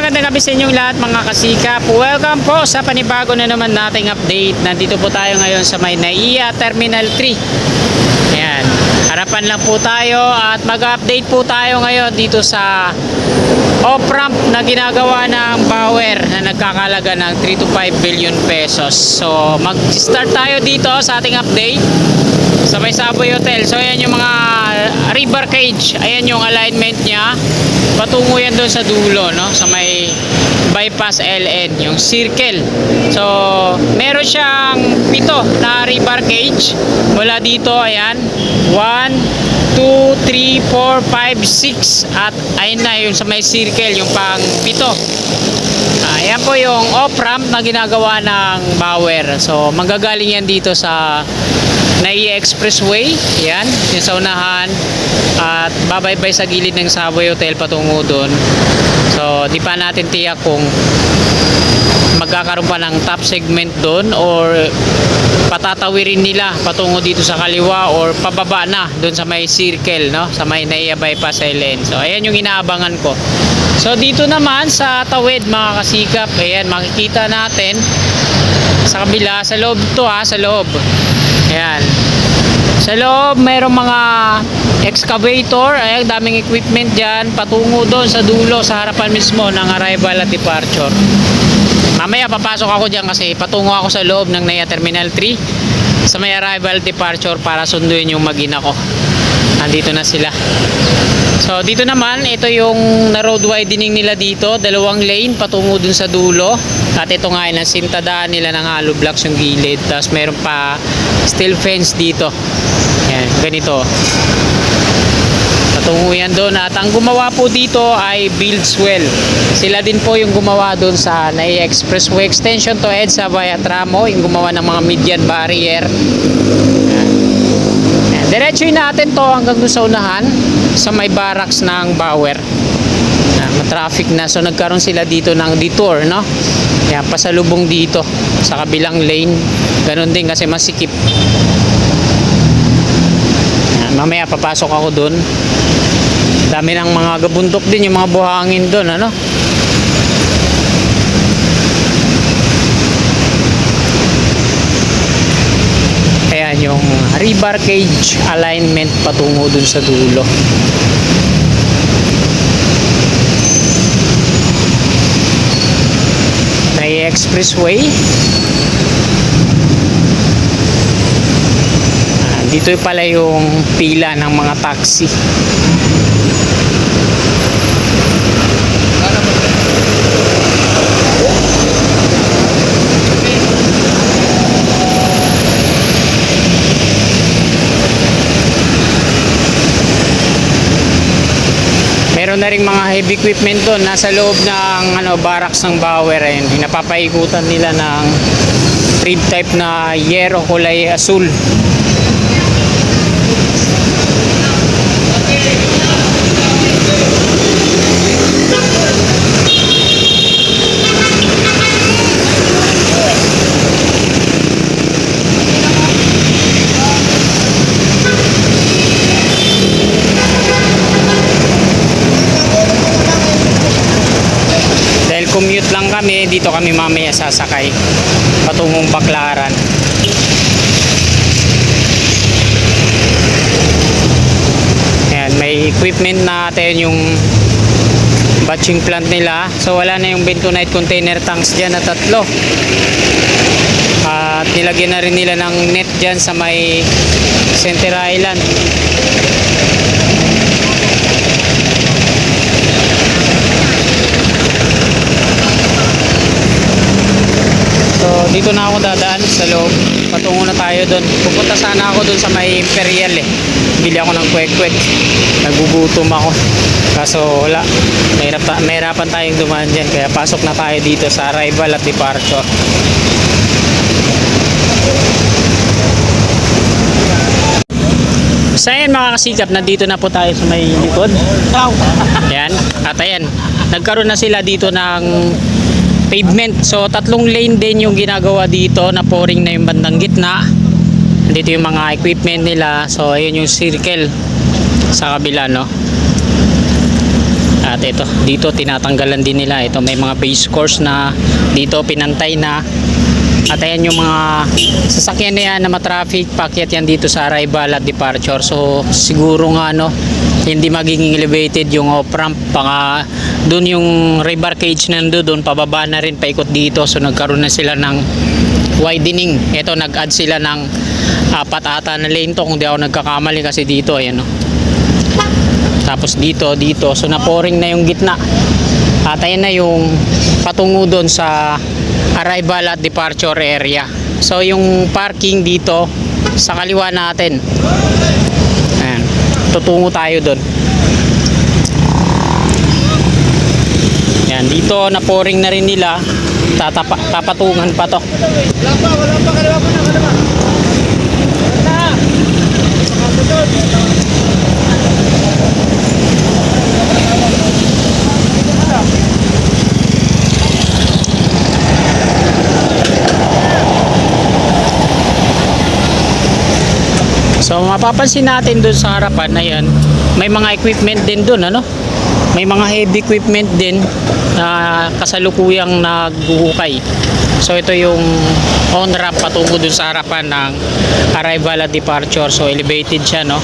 magandang gabi sa inyong lahat mga kasikap. Welcome po sa panibago na naman nating update. Nandito po tayo ngayon sa may Terminal 3. Ayan. Harapan lang po tayo at mag-update po tayo ngayon dito sa off-ramp na ginagawa ng Bauer na nagkakalaga ng 3 to 5 billion pesos. So mag-start tayo dito sa ating update sa may Savoy Hotel. So ayan yung mga river cage. Ayan yung alignment niya. Patungo yan doon sa dulo, no? Sa may bypass LN, yung circle. So, meron siyang pito na river cage. Mula dito, ayan. 1, 2, 3, 4, 5, 6. At ayun na yung sa may circle, yung pang pito. Ayan po yung off-ramp na ginagawa ng Bauer. So, manggagaling yan dito sa Naiya Expressway. Yan, yung sa unahan. At babaybay sa gilid ng Savoy Hotel patungo doon. So, di pa natin tiyak kung magkakaroon pa ng top segment doon or patatawirin nila patungo dito sa kaliwa or pababa na doon sa may circle no? Sa may Naiya Bypass LN so ayan yung inaabangan ko. So dito naman sa tawid mga kasikap ayan makikita natin sa kabila sa loob to ha sa loob. Ayan. Sa loob mayroong mga excavator ay daming equipment dyan patungo doon sa dulo sa harapan mismo ng arrival at departure Mamaya papasok ako dyan kasi patungo ako sa loob ng NAIA Terminal 3 sa may arrival departure para sunduin yung magina ko. Nandito na sila. So dito naman, ito yung na road widening nila dito, dalawang lane patungo dun sa dulo. At ito nga ay nasintadaan nila ng hollow blocks yung gilid. Tapos meron pa steel fence dito. Yan, ganito. Patungo yan doon at ang gumawa po dito ay Buildswell. Sila din po yung gumawa doon sa Nai Expressway Extension to EDSA via Tramo, yung gumawa ng mga median barrier. Diretsuin natin to hanggang doon sa unahan sa may barracks ng Bauer. Matraffic na. So nagkaroon sila dito ng detour, no? Yan, pasalubong dito sa kabilang lane. Ganon din kasi masikip. Mamaya papasok ako doon. Dami ng mga gabundok din yung mga buhangin doon, ano? Ayan yung rebar cage alignment patungo dun sa dulo. Nai Expressway. Ah, Dito pala yung pila ng mga taxi. Meron na ring mga heavy equipment doon nasa loob ng ano barracks ng Bauer ayun. Napapaikutan nila ng trade type na yero kulay asul. Commute lang kami, dito kami mamaya sasakay patungong Baklaran. Ayan, may equipment natin yung batching plant nila. So wala na yung bentonite container tanks dyan na tatlo. At nilagyan na rin nila ng net dyan sa may Center Island. Dito na ako dadaan sa loob. Patungo na tayo doon. Pupunta sana ako doon sa may Imperial eh. Bili ako ng kwek-kwek. Nagugutom ako. Kaso wala. Mahirap ta- mahirapan tayong dumaan dyan. Kaya pasok na tayo dito sa arrival at departure. Sa yan mga kasikap, nandito na po tayo sa may likod. Yan. At ayan, nagkaroon na sila dito ng pavement. So tatlong lane din yung ginagawa dito na pouring na yung bandang gitna. Dito yung mga equipment nila. So ayun yung circle sa kabila no. At ito, dito tinatanggalan din nila. Ito may mga base course na dito pinantay na. At ayan yung mga sasakyan na yan na matraffic, packet yan dito sa arrival at departure. So siguro nga no, hindi magiging elevated yung off-ramp. Baka dun yung rebar cage nando doon, pababa na rin, paikot dito. So nagkaroon na sila ng widening. Ito nag-add sila ng apat ata na lane to kung di ako nagkakamali kasi dito ayan no. Tapos dito, dito. So naporing na yung gitna. At ayan na yung patungo doon sa arrival at departure area. So yung parking dito sa kaliwa natin. Tutungo tayo doon. Yan, dito naporing na rin nila. Tatapa, papatungan pa to. Wala pa, wala pa, kaliwa pa na, kaliwa. Wala. So mapapansin natin doon sa harapan na yan, may mga equipment din doon ano? May mga heavy equipment din na kasalukuyang naghuhukay. So ito yung on ramp patungo doon sa harapan ng arrival at departure. So elevated siya no.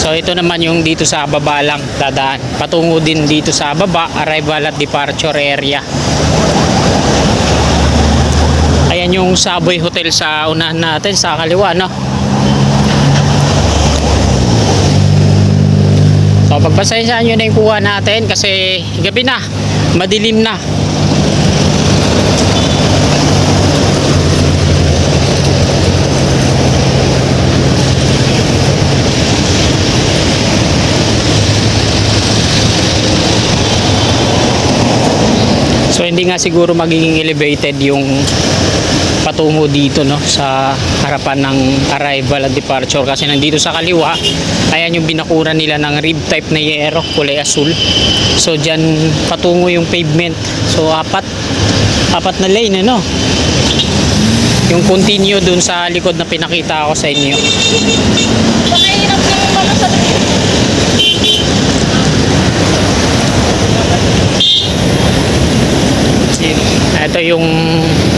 So ito naman yung dito sa baba lang dadaan. Patungo din dito sa baba, arrival at departure area. Ayan yung Subway Hotel sa unahan natin sa kaliwa, no? So, pagpasensyahan nyo na yung kuha natin kasi gabi na, madilim na. So hindi nga siguro magiging elevated yung patungo dito no sa harapan ng arrival at departure. Kasi nandito sa kaliwa ayan yung binakuran nila ng rib type na yero kulay asul so dyan patungo yung pavement. So apat apat na lane ano? Yung continue dun sa likod na pinakita ko sa inyo. Baka hirap yung mga sa ito yung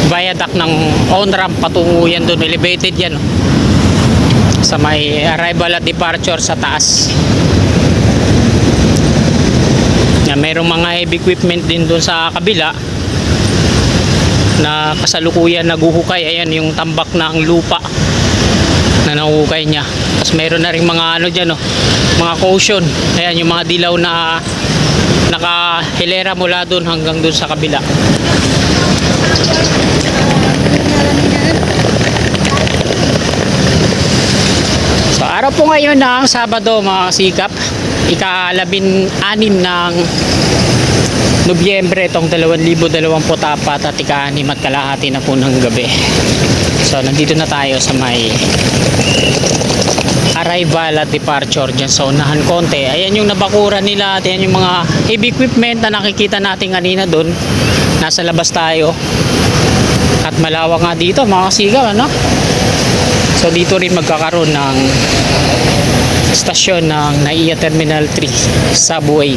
viaduct ng on ramp patungo yan doon elevated yan oh. sa may arrival at departure sa taas. Na mayroong mga heavy equipment din doon sa kabila na kasalukuyan naguhukay. Ayan yung tambak na ang lupa na nahuhukay niya. Tapos mayroon na rin mga ano dyan oh, mga caution. Ayan yung mga dilaw na nakahilera mula doon hanggang doon sa kabila So araw po ngayon ng Sabado mga kasikap. Ikalabin anim ng Nobyembre itong 2024 at ika-anim at kalahati na po ng gabi. So nandito na tayo sa may arrival at departure dyan sa unahan konti. Ayan yung nabakuran nila at ayan yung mga heavy equipment na nakikita natin kanina doon nasa labas tayo. At malawak nga dito mga kasigaw ano? So dito rin magkakaroon ng stasyon ng NAIA Terminal 3 subway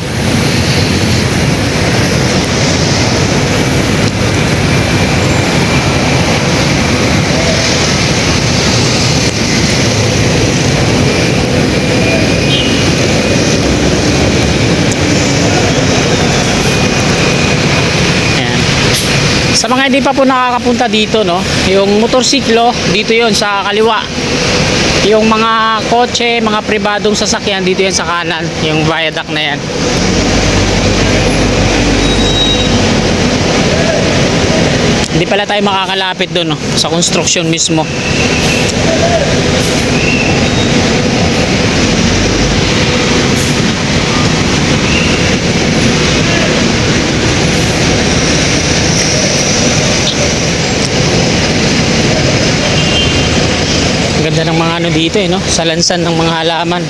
Sa mga hindi pa po nakakapunta dito, no, yung motorsiklo, dito yon sa kaliwa. Yung mga kotse, mga pribadong sasakyan, dito yan sa kanan, yung viaduct na yan. Hindi pala tayo makakalapit doon, no, sa construction mismo. Ang ganda ng mga ano dito eh, no? Sa lansan ng mga halaman.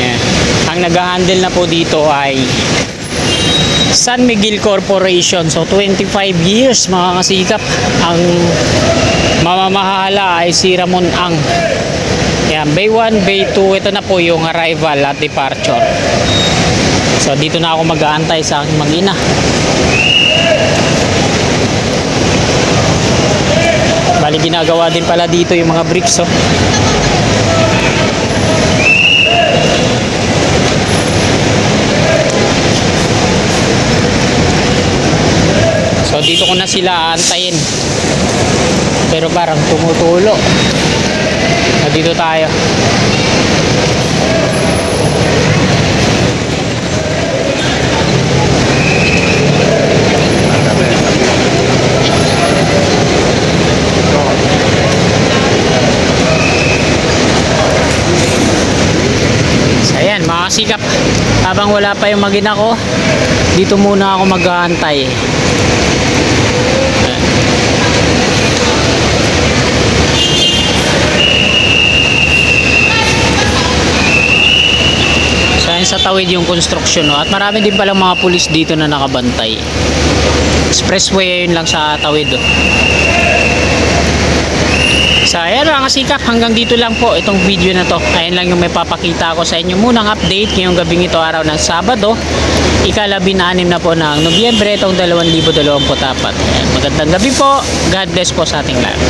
Ayan. Ang nag-handle na po dito ay San Miguel Corporation. So 25 years mga kasikap. Ang mamamahala ay si Ramon Ang. Yan, Bay 1, Bay 2, ito na po yung arrival at departure. So dito na ako mag-aantay sa aking mag-ina. Bali ginagawa din pala dito yung mga bricks oh. So dito ko na sila aantayin. Pero parang tumutulo. So, dito tayo. Ayan, mga kasikap. Habang wala pa yung magina ko, dito muna ako ayan sa tawid yung construction no? at marami din palang mga pulis dito na nakabantay. Expressway yun lang sa tawid. Oh. So ayan mga kasikap, hanggang dito lang po itong video na to. Ayan lang yung may papakita ko sa inyo munang update ngayong gabing ito araw ng Sabado. Ikalabi na anim na po ng Nobyembre itong 2024. Ayan, magandang gabi po. God bless po sa ating lahat.